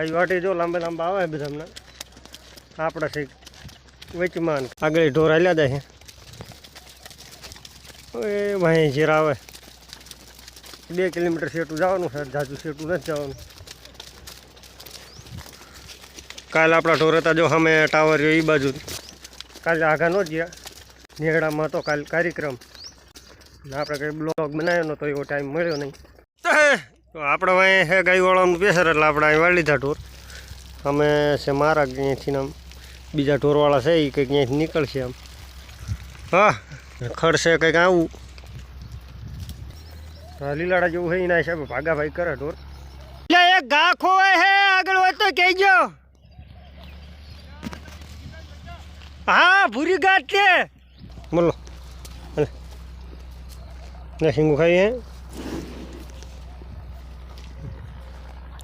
ગાય વાટી જો લાંબા લાંબા આવે બધા હમણાં આપણે છે વચમાં આગળ ઢોર હાલ્યા જાય એ ભાઈ જીરા આવે. બે કિલોમીટર સેટું જવાનું છે, જાજુ સેટું નથી જવાનું. કાલે આપણા ઢોર હતા જો સામે ટાવર એ બાજુ. કાલે આઘા ન ગયા નેગડામાં હતો કાલે કાર્યક્રમ. આપણે કંઈ બ્લોગ બનાવ્યો નહોતો એવો ટાઈમ મળ્યો નહીં. તો આપણે અહીં હે ગાયવાળાનું બેસર એટલે આપણે અહીં વાળી લીધા ઢોર. અમે છે મારા ક્યાંયથી આમ બીજા ઢોરવાળા છે, એ કંઈક ક્યાંયથી નીકળશે આમ. હા ખડશે કંઈક આવું. લીલાડા જેવું હોય એના હિસાબે ભાગા ભાઈ કરે ઢોર. એક ઘા ખોવાય હે, આગળ હોય તો કહેજો. હા, ભૂરી ગાંઠ છે. બોલો. ને સિંગુ ખાઈ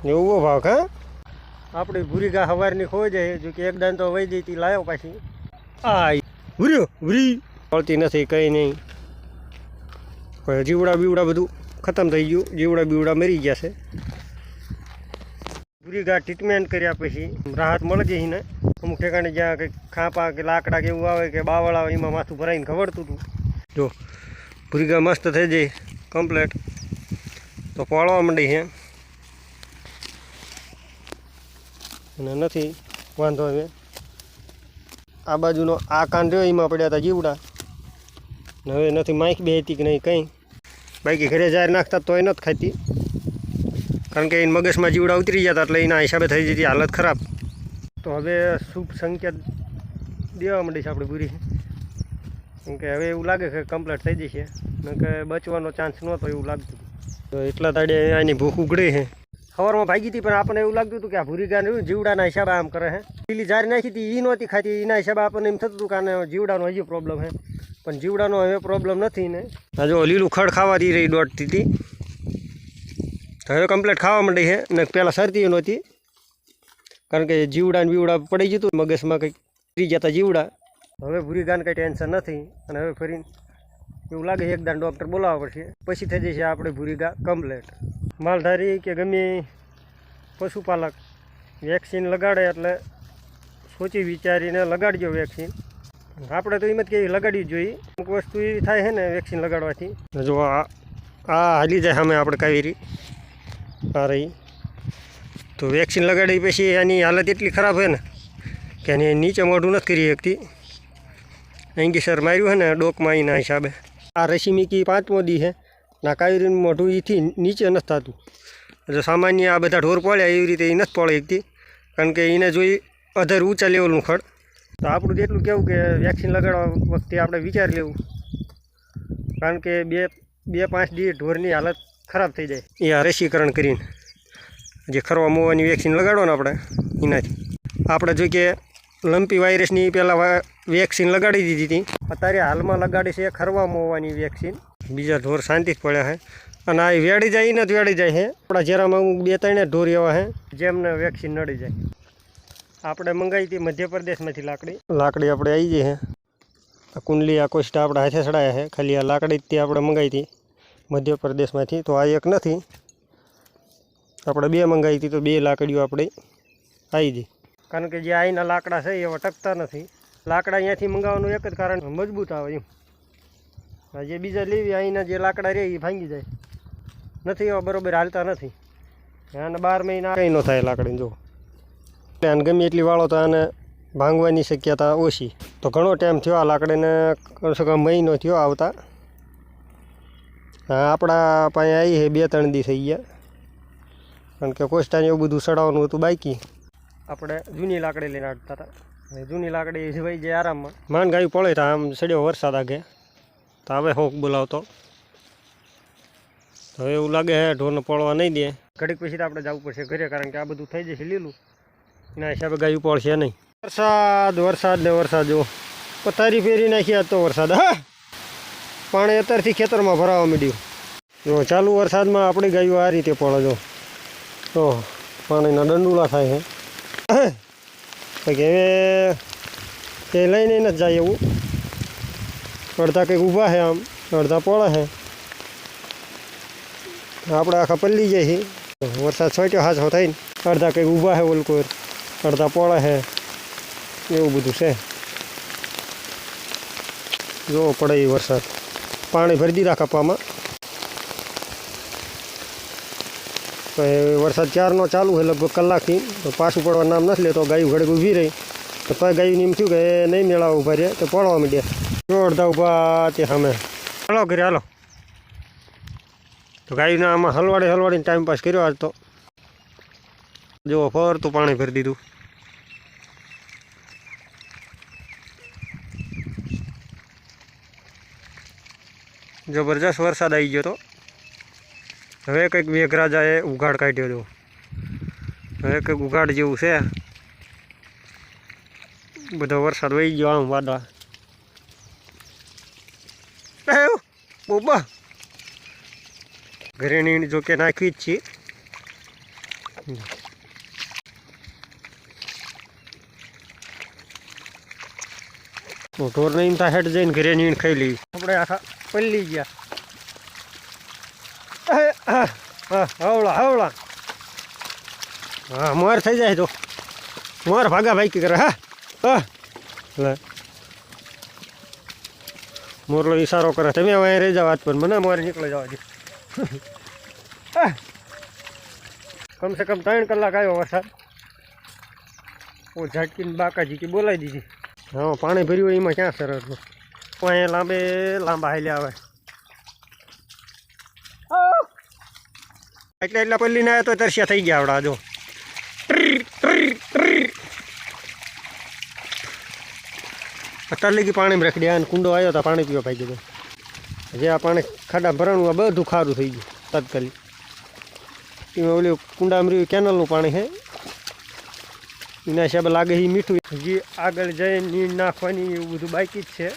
હે એવો ભાવ હા? આપણી ભૂરી ગા હવારની ખોઈ જાય, જો કે એક દાન તો વહી જઈ લાયો પાછી. આ ભૂર્યો, ભૂરી. મળતી નથી, કંઈ નહીં. હવે જીવડા બીવડા બધું ખતમ થઈ ગયું. જીવડા બીવડા મરી ગયા છે. ભૂરી ગા ટ્રીટમેન્ટ કર્યા પછી રાહત મળી જઈ ને. અમુક ઠેકાણે જ્યાં કંઈક ખાપા કે લાકડા કે એવું આવે કે બાવળ આવે એમાં માથું ભરાઈને ખવડતું હતું. જો ભૂરી ગા મસ્ત થઈ જાય કમ્પ્લેટ તો પાળવા માંડી છે. અને નથી, વાંધો હવે આ બાજુનો આ રહ્યો, એમાં પડ્યા હતા જીવડા. ને હવે નથી, માઇક બે હતી કે નહીં, કંઈ. બાકી ઘરે જાહેર નાખતા તોય નથી ખાતી. કારણ કે એને મગજમાં જીવડા ઉતરી જતા એટલે એના હિસાબે થઈ જતી હાલત ખરાબ. તો હવે શુભ સંકેત દેવા માંડી છે આપણે પૂરી કેમ કે હવે એવું લાગે કે કમ્પ્લીટ થઈ જશે. કે બચવાનો ચાન્સ નહોતો એવું લાગતું. તો એટલા તાડે એની ભૂખ ઉઘડી છે. સવારમાં ભાગી હતી, પણ આપણને એવું લાગતું હતું કે આ ભૂરી ગાને જીવડાના હિસાબે આમ કરે છે પીલી જારી નાખી હતી એ નહોતી ખાતી, એના હિસાબે આપણને એમ થતું હતું કે આને જીવડાનો હજી પ્રોબ્લેમ છે પણ જીવડાનો હવે પ્રોબ્લેમ નથી ને. જો લીલું ખડ ખાવાથી રહી દોડતી હતી હવે કમ્પ્લેટ ખાવા માંડી છે ને પહેલાં શરતી નહોતી. કારણ કે જીવડા ને બીવડા પડી જતું મગજમાં કંઈક ફરી જતા જીવડા. હવે ભૂરી ગાન કંઈ ટેન્શન નથી, અને હવે ફરી એવું લાગે એકદાન ડૉક્ટર બોલાવવા પડશે. પછી થઈ જશે આપણે ભૂરી ગા કમ્પ્લેટ માલધારી કે ગમે પશુપાલક વેક્સિન લગાડે એટલે સોચી વિચારીને લગાડજો વેક્સિન. આપણે તો એમ જ કે લગાડવી જોઈએ. અમુક વસ્તુ એવી થાય છે ને વેક્સિન લગાડવાથી. જો આ આ હાલી જાય સામે આપણે કાવેરી. આ રહી. તો વેક્સિન લગાડી પછી એની હાલત એટલી ખરાબ છે ને કે એની નીચે મોઢું નથી કરી શકતી. એંગીસર માર્યું છે ને ડોકમાં એના હિસાબે. આ રસી મીકી પાંચમો દી છે. ના કાવેરીનું મોઢું એથી નીચે નથી થતું. એટલે સામાન્ય આ બધા ઢોર પડ્યા, એવી રીતે એ નથી પડે એકથી. કારણ કે એને જોઈ અધર ઊંચા લેવલનું ખડ. તો આપણું એટલું કહેવું કે વેક્સિન લગાડવા વખતે આપણે વિચાર લેવું. કારણ કે બે બે, પાંચ દી ઢોરની હાલત ખરાબ થઈ જાય. એ રસીકરણ કરીને. જે ખરવા મોવાની વેક્સિન લગાડો ને આપણે એનાથી આપણે જો કે લંપી વાયરસની પહેલાં વેક્સિન લગાડી દીધી હતી. અત્યારે હાલમાં લગાડી છે ખરવા મોવાની વેક્સિન બીજા ઢોર શાંતિથી પડ્યા છે અને આ વેડી જાય ને જ વેડી જાય છે આપણા જેરામાં અમુક બે ત્રણ ઢોર એવા છે જેમને વેક્સિન નડી જાય. આપણે મંગાવી હતી મધ્યપ્રદેશમાંથી લાકડી. લાકડી આપણે આવી જઈ છે કુંડલી, આ કોષ્ટા આપણા હાથે ચડાયા છે ખાલી આ લાકડી જ તે આપણે મંગાવી હતી મધ્યપ્રદેશમાંથી. તો આ એક નથી. આપણે બે મંગાવી હતી, તો બે લાકડીઓ આપણે આવી ગઈ. કારણ કે જે અહીંના લાકડા છે એવા ટકતા નથી. લાકડા અહીંયાથી મંગાવવાનું એક જ કારણ, મજબૂત આવે એમ. જે બીજા લેવી અહીંના જે લાકડા રહે એ ભાંગી જાય. નથી એવા બરોબર હાલતા નથી. આને બાર મહિના કંઈ ન થાય લાકડીને જો આને ગમે એટલી વાળો તો આને ભાંગવાની શક્યતા ઓછી. તો ઘણો ટાઈમ થયો આ લાકડીને, કમસે કમ મહિનો થયો આવતા. હા આપણા પાસે આવી છે બે ત્રણ દી થઈ ગયા. કારણ કે કોસ્ટાને એવું બધું સડાવવાનું હતું બાકી. આપણે જૂની લાકડી લઈને આડતા હતા. જૂની લાકડી જવાઈ જાય આરામમાં. માન ગાયું પડે તો આમ સડ્યો વરસાદ આગે. તો હવે હોક બોલાવતો. હવે એવું લાગે હે, ઢોરને પડવા નહીં દે. ઘડીક પછી તો આપણે જવું પડશે ઘરે, કારણ કે આ બધું થઈ જશે લીલું. એના હિસાબે ગાયું પડશે નહીં. વરસાદ વરસાદ ને વરસાદ જો. પથારી ફેરી નાખી તો વરસાદ, હા. પાણી અત્યારથી ખેતરમાં ભરાવા માંડ્યું. જો, ચાલુ વરસાદમાં આપણી ગાયું આ રીતે પડે જો. તો પાણીના દંડુલા થાય છે હવે તે લઈને નથી જાય એવું. અડધા કંઈક ઊભા છે આમ, અડધા પોળા છે. આપણે આખા પલ્લી જાય છે. વરસાદ છોટ્યો હાથો થઈને અડધા કંઈક ઊભા છે ઓલકોર અડધા પોળા છે. એવું બધું છે. જોવો પડે એ વરસાદ. પાણી ભરી દીધા કપામાં તો વરસાદ ચારનો ચાલુ છે? લગભગ કલાકથી. તો પાછું પડવા નામ નથી લેતો, ગાયું ઘડે ઊભી રહી. તો ગાયું એમ થયું કે નહીં મેળાવ ઊભા રહે તો પડવા માંડ્યા જો અડધા ઊભા તે સામે. હાલો ઘરે હાલો. તો ગાડીના આમાં હલવાડી હલવાડીને ટાઈમ પાસ કર્યો આજ તો. જો ફરતું પાણી ભરી દીધું. જબરજસ્ત વરસાદ આવી ગયો તો. હવે કંઈક મેઘરાજાએ ઉઘાડ કાઢ્યો હતો હવે કંઈક ઉઘાડ જેવું છે. બધો વરસાદ વહી ગયો આમ વાદળા એવું બોબા ઘરેણી જોકે નાખી જ છીએ. ઢોરને એમ તા હેઠ જઈને ઘરે નીણ ખાઈ લઈ આપણે આખા પલ્લી ગયા. હવળા હવળા. હા, મોર થઈ જાય તો. મોર ભાગા ભાઈ કરે, હા. હા. મોરલો ઈશારો કરે તમે હવે રહી જાવ આજ પર મને મારે નીકળી જવા દે. કમસે કમ ત્રણ કલાક આવ્યો વરસાદ. ઓ, ઝાટકીને બાકાજી કે બોલાવી દીધી. હા, પાણી ભર્યું હોય એમાં ક્યાં સરસ અહીંયા લાંબે લાંબા હાલ્યા આવે. એટલે એટલા પલ્લીને આવ્યા તો તરસ્યા થઈ ગયા આવડા, જો. અત્યારે લગી પાણીમાં રખડ્યા અને કુંડો આવ્યો તો પાણી પીવા ભાઈ ગયો. જે આ પાણી ખાડા ભરાણું, આ બધું ખારું થઈ ગયું, તાત્કાલિક. એમાં ઓલું કુંડામાં રહ્યું, કેનલનું પાણી છે એના હિસાબે લાગે એ મીઠું. જે આગળ જઈ નીર નાખવાની એવું બધું બાકી જ છે.